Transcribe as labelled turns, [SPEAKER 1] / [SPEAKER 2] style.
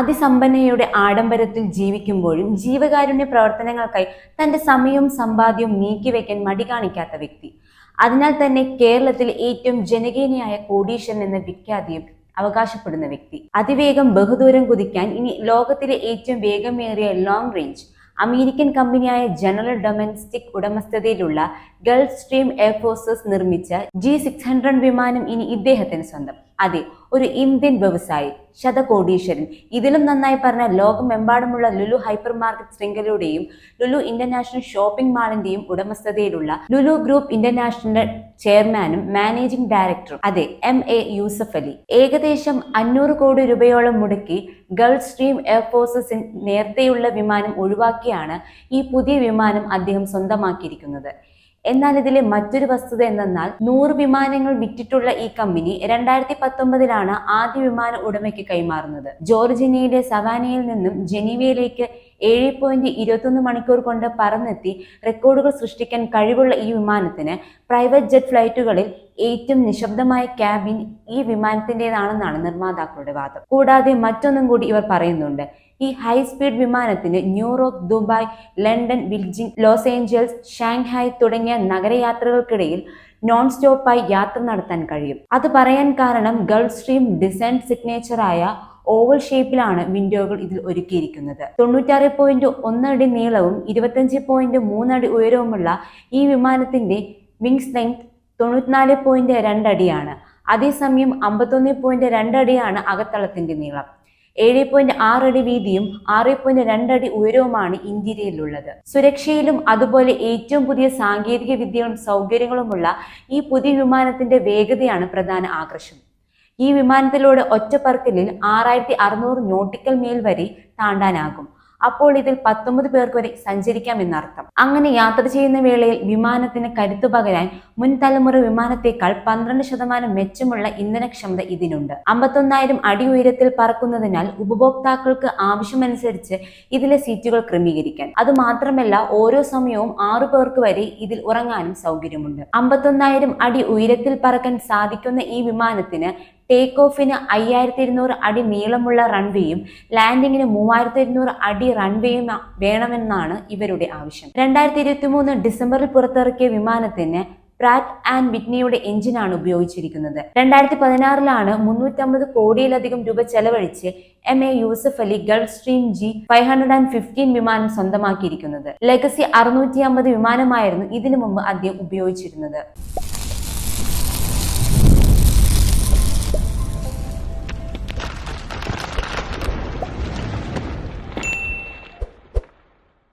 [SPEAKER 1] അതിസമ്പന്നയുടെ ആഡംബരത്തിൽ ജീവിക്കുമ്പോഴും ജീവകാരുണ്യ പ്രവർത്തനങ്ങൾക്കായി തന്റെ സമയവും സമ്പാദ്യവും നീക്കിവെക്കാൻ മടി കാണിക്കാത്ത വ്യക്തി. അതിനാൽ തന്നെ കേരളത്തിൽ ഏറ്റവും ജനകീയനായ കോടീശ്വരൻ എന്ന വിഖ്യാതിയും അവകാശപ്പെടുന്ന വ്യക്തി. അതിവേഗം ബഹുദൂരം കുതിക്കാൻ ഇനി ലോകത്തിലെ ഏറ്റവും വേഗമേറിയ ലോങ് റേഞ്ച് അമേരിക്കൻ കമ്പനിയായ ജനറൽ ഡൊമസ്റ്റിക് ഉടമസ്ഥതയിലുള്ള ഗൾഫ് സ്ട്രീം എയർഫോഴ്സസ് നിർമ്മിച്ച ജി സിക്സ് ഹൺഡ്രഡ് വിമാനം ഇനി ഇദ്ദേഹത്തിന് സ്വന്തം. അതെ ഒരു ഇന്ത്യൻ വ്യവസായി ശതകോടീശ്വരൻ. ഇതിലും നന്നായി പറഞ്ഞ ലോകമെമ്പാടുമുള്ള ലുലു ഹൈപ്പർ മാർക്കറ്റ് ശൃംഖലയുടെയും ലുലു ഇന്റർനാഷണൽ ഷോപ്പിംഗ് മാളിന്റെയും ഉടമസ്ഥതയിലുള്ള ലുലു ഗ്രൂപ്പ് ഇന്റർനാഷണൽ ചെയർമാനും മാനേജിംഗ് ഡയറക്ടറും അതെ എം എ യൂസഫ് അലി. ഏകദേശം അഞ്ഞൂറ് കോടി രൂപയോളം മുടക്കി ഗൾഫ് സ്ട്രീം എയർഫോഴ്സസിൽ നേരത്തെയുള്ള വിമാനം ഒഴിവാക്കിയാണ് ഈ പുതിയ വിമാനം അദ്ദേഹം സ്വന്തമാക്കിയിരിക്കുന്നത്. എന്നാൽ ഇതിലെ മറ്റൊരു വസ്തുത എന്തെന്നാൽ നൂറ് വിമാനങ്ങൾ വിറ്റിട്ടുള്ള ഈ കമ്പനി രണ്ടായിരത്തി പത്തൊമ്പതിലാണ് ആദ്യ വിമാന ഉടമയ്ക്ക് കൈമാറുന്നത്. ജോർജിനിയയിലെ സവാനയിൽ നിന്നും ജനീവയിലേക്ക് ഏഴ് പോയിന്റ് ഇരുപത്തൊന്ന് മണിക്കൂർ കൊണ്ട് പറന്നെത്തി റെക്കോർഡുകൾ സൃഷ്ടിക്കാൻ കഴിവുള്ള ഈ വിമാനത്തിന് പ്രൈവറ്റ് ജെറ്റ് ഫ്ലൈറ്റുകളിൽ ഏറ്റവും നിശബ്ദമായ ക്യാബിൻ ഈ വിമാനത്തിന്റെതാണെന്നാണ് നിർമ്മാതാക്കളുടെ വാദം. കൂടാതെ മറ്റൊന്നും കൂടി ഇവർ പറയുന്നുണ്ട്. ഈ ഹൈ സ്പീഡ് വിമാനത്തിന് New York Dubai London Beijing Los Angeles Shanghai തുടങ്ങിയ നഗരയാത്രകൾക്കിടയിൽ നോൺ സ്റ്റോപ്പായി യാത്ര നടത്താൻ കഴിയും. അത് പറയാൻ കാരണം ഗൾഫ് സ്ട്രീം ഡിസൈൻ സിഗ്നേച്ചറായ ഓവൽ ഷേപ്പിലാണ് വിൻഡോകൾ ഇതിൽ ഒരുക്കിയിരിക്കുന്നത്. തൊണ്ണൂറ്റാറ് പോയിന്റ് ഒന്നടി നീളവും ഇരുപത്തഞ്ച് പോയിന്റ് മൂന്നടി ഉയരവുമുള്ള ഈ വിമാനത്തിന്റെ വിങ്സ് ലെങ്ത് തൊണ്ണൂറ്റിനാല് പോയിന്റ് രണ്ടടിയാണ് അതേസമയം അമ്പത്തൊന്ന് പോയിന്റ് രണ്ടടിയാണ് അകത്തളത്തിന്റെ നീളം. ഏഴ് പോയിന്റ് ആറടി വീതിയും ആറ് പോയിന്റ് രണ്ടടി ഉയരവുമാണ് ഇന്ത്യയിലുള്ളത്. സുരക്ഷയിലും അതുപോലെ ഏറ്റവും പുതിയ സാങ്കേതിക വിദ്യകളും സൗകര്യങ്ങളുമുള്ള ഈ പുതിയ വിമാനത്തിന്റെ വേഗതയാണ് പ്രധാന ആകർഷണം. ഈ വിമാനത്തിലൂടെ ഒറ്റപ്പറക്കലിൽ ആറായിരത്തി അറുന്നൂറ് നോട്ടിക്കൽ മേൽ വരെ താണ്ടാനാകും. അപ്പോൾ ഇതിൽ പത്തൊമ്പത് പേർക്ക് വരെ സഞ്ചരിക്കാം എന്നർത്ഥം. അങ്ങനെ യാത്ര ചെയ്യുന്ന വേളയിൽ വിമാനത്തിന് കരുത്തു പകരാൻ മുൻ തലമുറ വിമാനത്തേക്കാൾ പന്ത്രണ്ട് ശതമാനം മെച്ചമുള്ള ഇന്ധനക്ഷമത ഇതിനുണ്ട്. അമ്പത്തൊന്നായിരം അടി ഉയരത്തിൽ പറക്കുന്നതിനാൽ ഉപഭോക്താക്കൾക്ക് ആവശ്യമനുസരിച്ച് ഇതിലെ സീറ്റുകൾ ക്രമീകരിക്കാൻ. അത് മാത്രമല്ല ഓരോ സമയവും ആറു പേർക്ക് വരെ ഇതിൽ ഉറങ്ങാനും സൗകര്യമുണ്ട്. അമ്പത്തൊന്നായിരം അടി ഉയരത്തിൽ പറക്കാൻ സാധിക്കുന്ന ഈ വിമാനത്തിന് ടേക്ക് ഓഫിന് അയ്യായിരത്തി ഇരുന്നൂറ് അടി നീളമുള്ള റൺവേയും ലാൻഡിങ്ങിന് മൂവായിരത്തി ഇരുന്നൂറ് അടി റൺവേയും വേണമെന്നാണ് ഇവരുടെ ആവശ്യം. രണ്ടായിരത്തി ഇരുപത്തി മൂന്ന് ഡിസംബറിൽ പുറത്തിറക്കിയ വിമാനത്തിന് പ്രാറ്റ് ആൻഡ് വിറ്റ്നിയുടെ എഞ്ചിനാണ് ഉപയോഗിച്ചിരിക്കുന്നത്. രണ്ടായിരത്തി പതിനാറിലാണ് മുന്നൂറ്റമ്പത് കോടിയിലധികം രൂപ ചെലവഴിച്ച് M A Yusuf Ali Gulfstream G five hundred and fifteen വിമാനം സ്വന്തമാക്കിയിരിക്കുന്നത്. ലെഗസി അറുന്നൂറ്റി അമ്പത് വിമാനമായിരുന്നു ഇതിനു മുമ്പ് അദ്ദേഹം ഉപയോഗിച്ചിരുന്നത്.